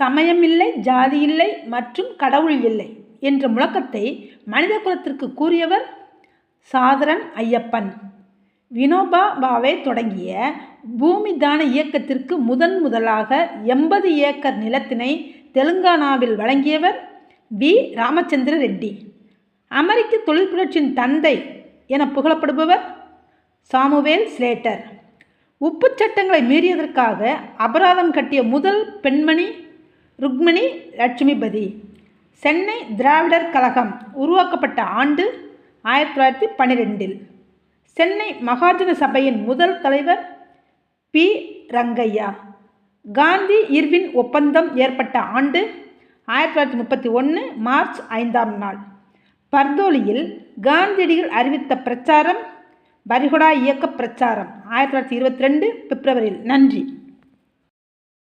சமயம் இல்லை ஜாதி இல்லை மற்றும் கடவுள் இல்லை என்ற முழக்கத்தை மனித குலத்திற்கு கூறியவர் சாதரன் ஐயப்பன். வினோபா பாவே தொடங்கிய பூமி தான இயக்கத்திற்கு முதன் முதலாக எண்பது ஏக்கர் நிலத்தினை தெலுங்கானாவில் வழங்கியவர் வி. ராமச்சந்திர ரெட்டி. அமெரிக்க தொழில் புரட்சியின் தந்தை என புகழப்படுபவர் சாமுவேல் ஸ்லேட்டர். உப்பு சட்டங்களை மீறியதற்காக அபராதம் கட்டிய முதல் பெண்மணி ருக்மணி லட்சுமிபதி. சென்னை திராவிடர் கழகம் உருவாக்கப்பட்ட ஆண்டு ஆயிரத்தி தொள்ளாயிரத்தி பன்னிரெண்டில் சென்னை மகாஜன சபையின் முதல் தலைவர் பி. ரங்கையா. காந்தி இர்வின் ஒப்பந்தம் ஏற்பட்ட ஆண்டு ஆயிரத்தி தொள்ளாயிரத்தி முப்பத்தி ஒன்று மார்ச் ஐந்தாம் நாள். பர்தோலியில் காந்தியடிகள் அறிவித்த பிரச்சாரம் பரிகுடா இயக்க பிரச்சாரம். ஆயிரத்தி தொள்ளாயிரத்தி இருபத்தி ரெண்டு பிப்ரவரியில். நன்றி.